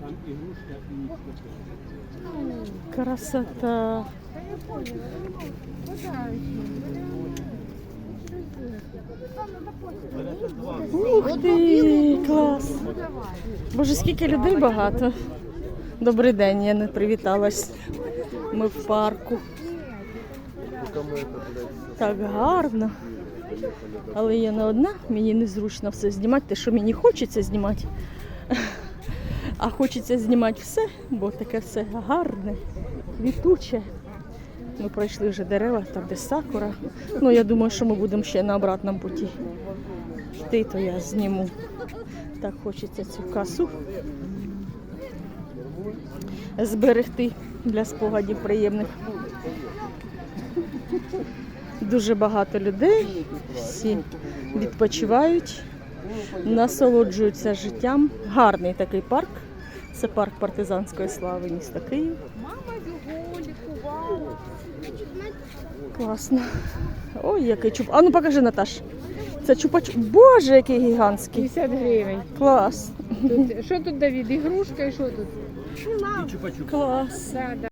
Там игрушка и Красота. Ух ти, клас. Боже, скільки людей багато. Добрий день, я не привіталась. Ми в парку. Так гарно. Але я не одна, мені незручно все знімати, те, що мені хочеться знімати. А хочеться знімати все, бо таке все гарне, квітуче. Ми пройшли вже дерева, там де сакура. Ну, я думаю, що ми будемо ще на обратному путі. Йти, то я зніму. Так хочеться цю касу зберегти для спогадів приємних. Дуже багато людей, всі відпочивають, насолоджуються життям. Гарний такий парк. Це парк партизанської слави міста Київ. Класно. Ой, який чуп. А ну покажи, Наташ. Це чупач. Боже, який гігантський. 50 гривень. Клас. Тут, що тут, Давід, ігрушка і що тут? Клас. Да, да.